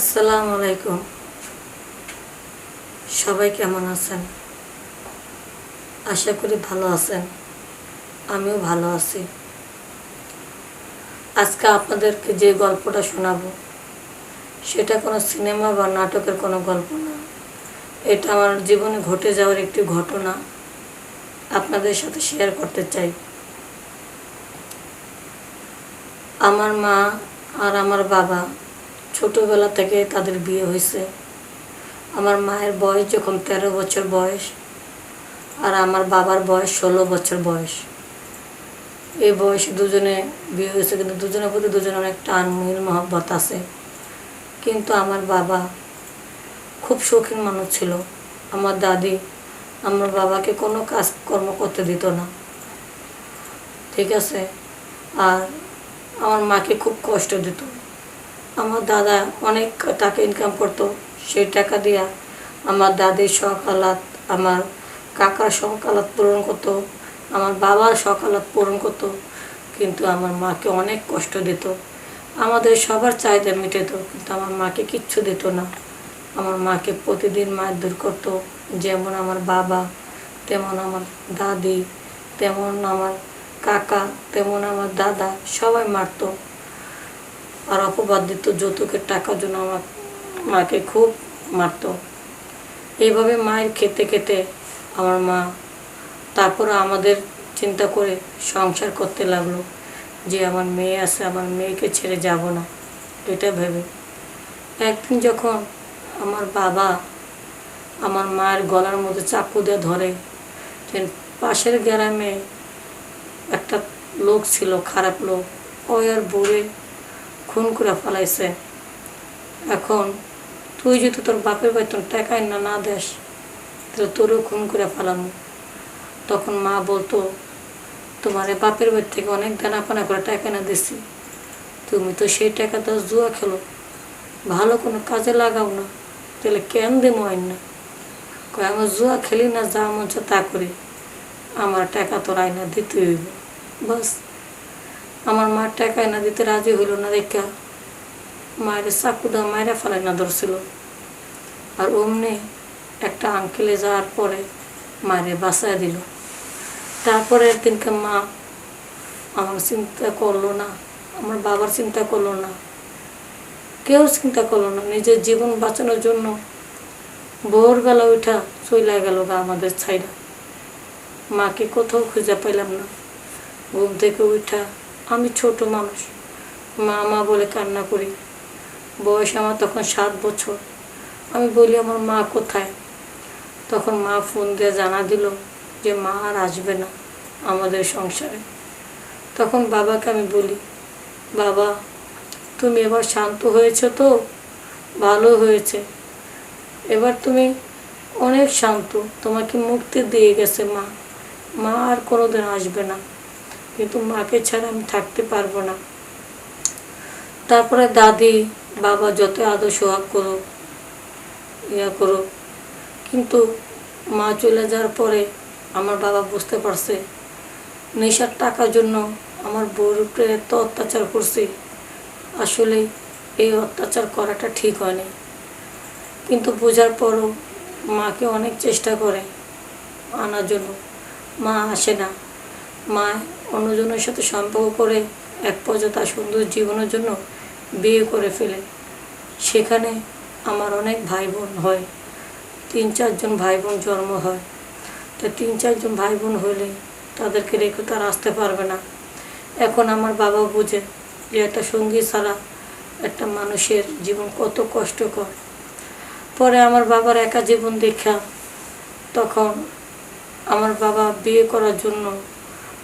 আসসালামু আলাইকুম। সবাই কেমন আছেন? আশা করি ভালো আছেন। আমিও ভালো আছি। আজকে আপনাদেরকে যে গল্পটা শোনাবো, সেটা কোনো সিনেমা বা নাটকের কোনো গল্প না। এটা আমার জীবনে ঘটে যাওয়ার একটি ঘটনা আপনাদের সাথে শেয়ার করতে চাই। আমার মা আর আমার বাবা ছোটোবেলা থেকে তাদের বিয়ে হয়েছে। আমার মায়ের বয়স যখন তেরো বছর বয়স আর আমার বাবার বয়স ষোলো বছর বয়স। এই বয়সে দুজনে বিয়ে হয়েছে, কিন্তু দুজনের প্রতি দুজনে অনেক টান, মিল, মহব্বত আছে। কিন্তু আমার বাবা খুব শৌখিন মানুষ ছিল। আমার দাদি আমার বাবাকে কোনো কাজকর্ম করতে দিত না। ঠিক আছে? আর আমার মাকে খুব কষ্ট দিত। আমার দাদা অনেক টাকা ইনকাম করতো, সেই টাকা দিয়া আমার দাদির সকালাত, আমার কাকার সকালাত পূরণ করতো, আমার বাবার সকালাত পূরণ করতো, কিন্তু আমার মাকে অনেক কষ্ট দিত। আমাদের সবার চাহিদা মিটেত কিন্তু আমার মাকে কিচ্ছু দিত না। আমার মাকে প্রতিদিন মারধর করতো, যেমন আমার বাবা, তেমন আমার দাদি, তেমন আমার কাকা, তেমন আমার দাদা, সবাই মারতো। আর অপবাদ দিত যৌতুকের টাকার জন্য আমার মাকে খুব মারতো। এইভাবে মায়ের খেতে খেতে আমার মা তারপর আমাদের চিন্তা করে সংসার করতে লাগল যে আমার মেয়ে আছে, আমার মেয়েকে ছেড়ে যাব না। এটা ভেবে একদিন যখন আমার বাবা আমার মায়ের গলার মধ্যে চাকু দিয়ে ধরে পাশের গ্রামে একটা লোক ছিল, খারাপ লোক ওই আর বুড়ে খুন করে ফেলাইছে। এখন তুই যদি তোর বাপের বেতন টাকাই না না দেস, তাহলে তোরও খুন করে ফেলানো তখন মা বলতো, তোমার বাপের বাড়ি থেকে অনেক দানাপানা করে টাকা না দিছি। তুমি তো সেই টাকা তো জুয়া খেলো। ভালো কোনো কাজে লাগাও না, তাহলে কেন দেবো আইন? না কয়, আমার জুয়া খেলি না, যা মন তা করি। আমার টাকা তোর আয়না দিতে হইব। বাস। আমার মার টাকা আয়না দিতে রাজি হইল না দেখা। মায়ের চাকু দা মায়েরা ফেলাই না ধরছিল। আর অমনি একটা আঙ্কেলে যাওয়ার পরে মায়ের বাসায় দিল। তারপরে একদিনকে মা আমার চিন্তা করল না, আমার বাবার চিন্তা করল না, কেউ চিন্তা করল না, নিজের জীবন বাঁচানোর জন্য ভোরবেলা উঠা চইলা গেল গা আমাদের ছাইরা। মাকে কোথাও খুঁজে পাইলাম না। ঘুম থেকে উঠা আমি ছোট মানুষ। মা মা বলে কান্না করি। বয়স আমার তখন সাত বছর। আমি বলি, আমার মা কোথায়? তখন মা ফোন দিয়ে জানা দিল যে মা আর আসবে না আমাদের সংসারে। তখন বাবাকে আমি বলি, বাবা, তুমি এবার শান্ত হয়েছে তো? ভালো হয়েছে। এবার তুমি অনেক শান্ত। তোমাকে মুক্তি দিয়ে গেছে মা। মা আর কোনোদিন আসবে না। কিন্তু মাকে ছাড়া আমি থাকতে পারব না। তারপরে দাদি, বাবা যত আদর সোহাগ করো ইয়া করো কিন্তু মা চলে যাওয়ার পরে আমার বাবা বুঝতে পারছে, নেশার টাকার জন্য আমার বউর উপরে এত অত্যাচার করছি, আসলে এই অত্যাচার করাটা ঠিক হয়নি। কিন্তু বোঝার পরও মাকে অনেক চেষ্টা করে আনার জন্য। মা আসে না। মা অন্যজনের সাথে সম্পর্ক করে এক পর্যায়ে তার সুন্দর জীবনের জন্য বিয়ে করে ফেলে। সেখানে আমার অনেক ভাই বোন হয়। তিন চারজন ভাই বোন জন্ম হয়। তো তিন চারজন ভাই বোন হলে তাদেরকে রেখে তার আসতে পারবে না। এখন আমার বাবা বুঝে যে একটা সঙ্গী ছাড়া একটা মানুষের জীবন কত কষ্টকর। পরে আমার বাবার একা জীবন দেখা, তখন আমার বাবা বিয়ে করার জন্য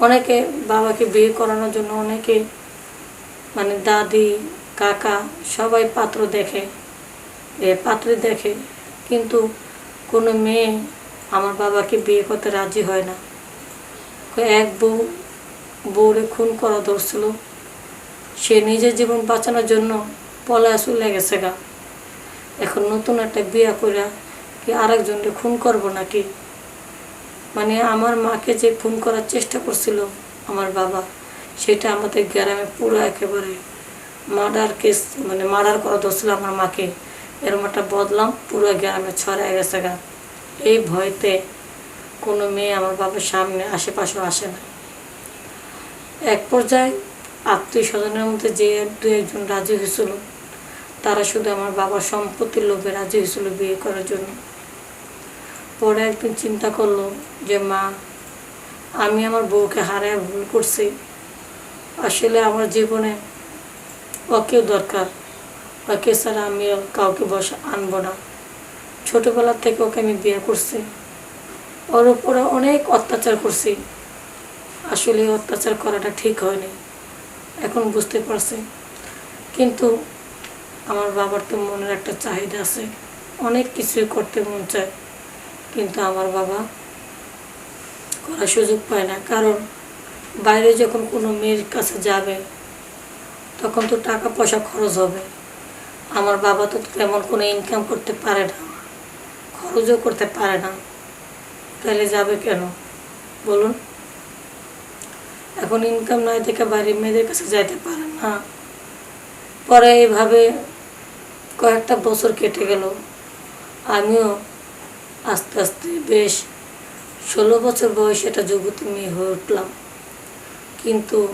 অনেকে বাবাকে বিয়ে করানোর জন্য অনেকে মানে দাদি, কাকা সবাই পাত্র দেখে পাত্রী দেখে। কিন্তু কোনো মেয়ে আমার বাবাকে বিয়ে করতে রাজি হয় না। এক বউ, বউরে খুন করা ধরছিল। সে নিজের জীবন বাঁচানোর জন্য পলায় চলে গেছে গা। এখন নতুন একটা বিয়া করে কি আরেকজনকে খুন করব নাকি? মানে আমার মাকে যে খুন করার চেষ্টা করছিল, আমার বাবা, সেটা আমাদের গ্রামে পুরো একেবারে মার্ডার কেস মানে মার্ডার করা ধরছিল আমার মাকে। এরকম একটা বদলাম, পুরো গ্রামে ছড়ায় গেছে গা। এই ভয়তে কোনো মেয়ে আমার বাবার সামনে, আশেপাশেও আসে না। এক পর্যায়ে আত্মীয় স্বজনের মধ্যে যে দু একজন রাজি হয়েছিল, তারা শুধু আমার বাবার সম্পত্তির লোভে রাজি হয়েছিল বিয়ে করার জন্য। পরে একদিন চিন্তা করল যে, মা, আমি আমার বউকে হারায় ভুল করছি। আসলে আমার জীবনে ওকেও দরকার। ওকে ছাড়া আমি কাউকে বসে, আনব না। ছোটোবেলার থেকে ওকে আমি বিয়ে করছি। ওর উপরে অনেক অত্যাচার করছি। আসলে অত্যাচার করাটা ঠিক হয়নি। এখন বুঝতে পারছি। কিন্তু আমার বাবার তো মনের একটা চাহিদা আছে। অনেক কিছুই করতে মন চায়। কিন্তু আমার বাবা করার সুযোগ পায় না। কারণ বাইরে যখন কোনো মেয়ের কাছে যাবে, তখন তো টাকা পয়সা খরচ হবে। আমার বাবা তো তেমন কোনো ইনকাম করতে পারে না, খরচও করতে পারে না। তাহলে যাবে কেন? বলুন। এখন ইনকাম নাই দেখে বাড়ির মেয়েদের কাছে যাইতে পারে না। পরে এইভাবে কয়েকটা বছর কেটে গেল। আমিও আস্তে আস্তে বেশ ষোলো বছর বয়সে একটা যুবতী মেয়ে হয়ে উঠলাম। কিন্তু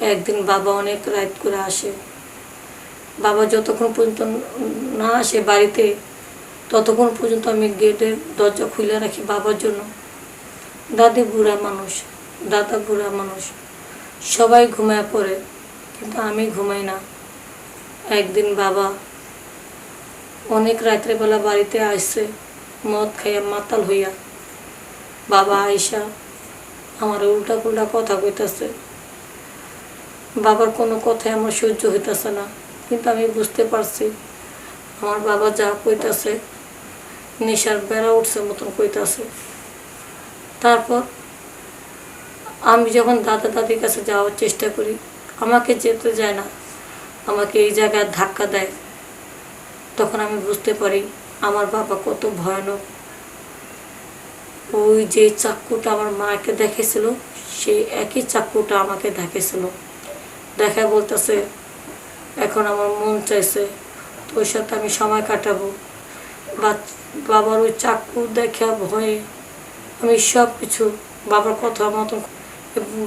একদিন বাবা অনেক রাত করে আসে। বাবা যতক্ষণ পর্যন্ত না আসে বাড়িতে, ততক্ষণ পর্যন্ত আমি গেটের দরজা খুলে রাখি বাবার জন্য। দাদি বুড়া মানুষ, দাদা বুড়া মানুষ, সবাই ঘুমায় পড়ে, কিন্তু আমি ঘুমাই না। একদিন বাবা অনেক রাত্রেবেলা বাড়িতে আসছে মদ খাইয়া মাতাল হইয়া, বাবা আইসা আমার উল্টা পুল্টা কথা কইতাছে। বাবার কোনো কথাই আমার সহ্য হইতাছে না, কিন্তু আমি বুঝতে পারছি আমার বাবা যা কইতাছে, নেশার বেড়া উঠছে মতন কইতাছে। তারপর আমি যখন দাদা দাদির কাছে যাওয়ার চেষ্টা করি, আমাকে যেতে যায় না, আমাকে এই জায়গায় ধাক্কা দেয়, তখন আমি বুঝতে পারি আমার বাবা কত ভয়ানক। ওই যে চাক্কুটা আমার মাকে দেখেছিল, সেই একই চাক্কুটা আমাকে দেখেছিল। দেখা বলতেছে, এখন আমার মন চাইছে, তোর সাথে আমি সময় কাটাবো। বাবার ওই চাক্কু দেখা ভয়ে আমি সব কিছু বাবার কথা মতন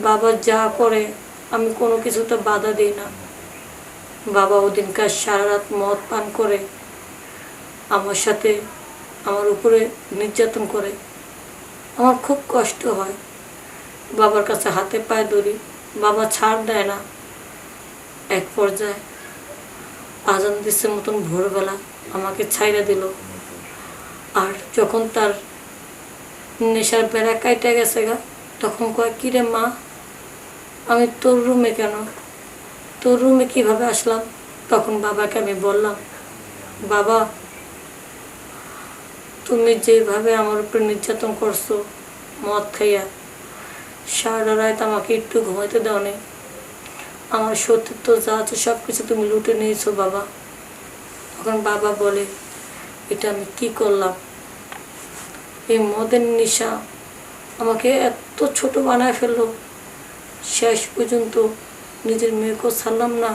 বাবা যা করে, আমি কোনো কিছুতে বাধা দিই না। বাবা ওদিনকার সারা রাত মদ পান করে আমার সাথে আমার উপরে নির্যাতন করে। আমার খুব কষ্ট হয়। বাবার কাছে হাতে পায়ে ধরি বাবা ছাড় দেয় না। এক পর্যায়ে আজান দিচ্ছে মতন ভোরবেলা আমাকে ছাইরা দিল। আর যখন তার নেশার বেড়া কাইটে গেছে গা, তখন কয় কিরে মা, আমি তোর রুমে কেন? তোর রুমে কীভাবে আসলাম? তখন বাবাকে আমি বললাম, বাবা তুমি যেভাবে আমার উপরে নির্যাতন করছ, মদ খাইয়া, সারা রাত আমাকে একটু ঘুমাইতে দাও নেই আমার সতীত্ব যা আছে সব কিছু তুমি লুটে নিয়েছো বাবা। তখন বাবা বলে, এটা আমি কি করলাম? এই মদের নেশা আমাকে এত ছোট বানায় ফেলল। শেষ পর্যন্ত নিজের মেয়েকেও ছাড়লাম না।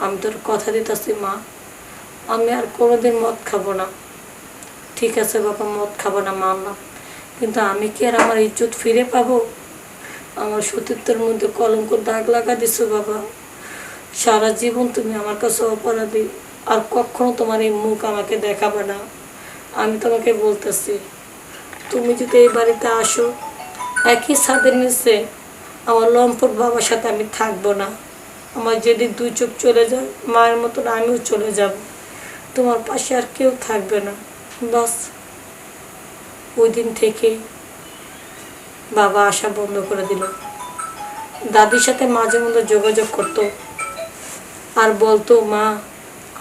আমি তোর কথা দিতেছি মা। আমি আর কোনোদিন মদ খাব না। ঠিক আছে বাবা, মদ খাব না মানলাম কিন্তু আমি কি আর আমার ইজ্জত ফিরে পাবো? আমার সতীত্বের মধ্যে কলঙ্ক দাগ লাগা দিছো বাবা। সারা জীবন তুমি আমার কাছে অপরাধী, আর কখনো তোমার এই মুখ আমাকে দেখাবে না। আমি তোমাকে বলতেছি, তুমি যদি এই বাড়িতে আসো, একই ছাদের নিচে আমার লম্পট বাবার সাথে আমি থাকব না। আমার যেদিন দুই চোখ চলে যায়, মায়ের মতন আমিও চলে যাব। তোমার পাশে আর কেউ থাকবে না। বাস ওই দিন থেকে বাবা আসা বন্ধ করে দিল। দাদির সাথে মাঝে মধ্যে যোগাযোগ করতো। আর বলতো, মা,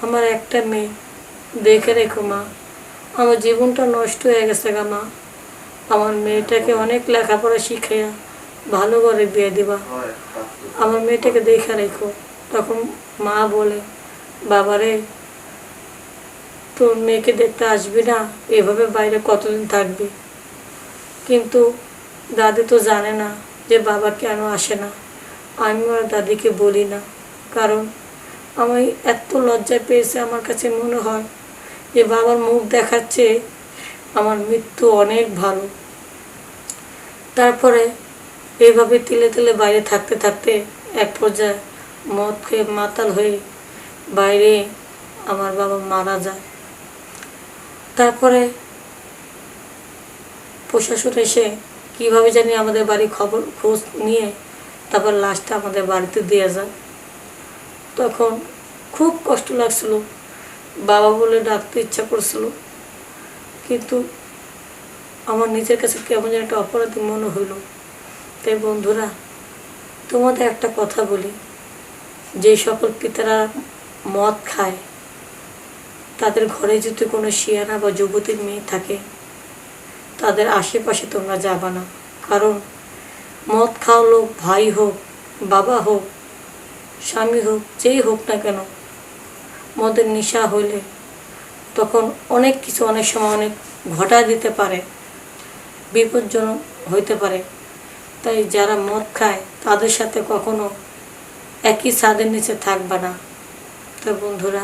আমার একটা মেয়ে, দেখে রেখো মা, আমার জীবনটা নষ্ট হয়ে গেছে গা মা। আমার মেয়েটাকে অনেক লেখাপড়া শিখাইয়া ভালো করে বিয়ে দিবা। আমার মেয়েটাকে দেখে রেখো। তখন মা বলে, বাবারে তোর মেয়েকে দেখতে আসবি না? এভাবে বাইরে কতদিন থাকবি? কিন্তু দাদি তো জানে না যে বাবা কেন আসে না। আমি আর দাদিকে বলি না, কারণ আমি এত লজ্জা পেয়েছে আমার কাছে মনে হয় যে বাবার মুখ দেখাচ্ছে আমার মৃত্যু অনেক ভালো। তারপরে এইভাবে তিলে তিলে বাইরে থাকতে থাকতে এক পর্যায়ে মদ খেয়ে মাতাল হয়ে বাইরে আমার বাবা মারা যায়। তারপরে প্রশাসন এসে কীভাবে জানি আমাদের বাড়ি খবর, খোঁজ নিয়ে তারপর লাশটা আমাদের বাড়িতে দিয়ে যায়। তখন খুব কষ্ট লাগছিল। বাবা বলে ডাকতে ইচ্ছা করছিল। কিন্তু আমার নিজের কাছে কেমন যেন একটা অপরাধী মনে হইল। তাই বন্ধুরা, তোমাদের একটা কথা বলি। যে সকল পিতারা মদ খায় তাদের ঘরে যদি কোনো শিয়ানা বা যুবতীর মেয়ে থাকে, তাদের আশেপাশে তোমরা যাবা না। কারণ মদ খাওয়া লোক, ভাই হোক, বাবা হোক, স্বামী হোক, যেই হোক না কেন, মদের নেশা হইলে তখন অনেক কিছু অনেক সময় অনেক ঘটা দিতে পারে, বিপজ্জনক হইতে পারে। তাই যারা মদ খায়, তাদের সাথে কখনো একই ছাদের নিচে থাকবা না। তো বন্ধুরা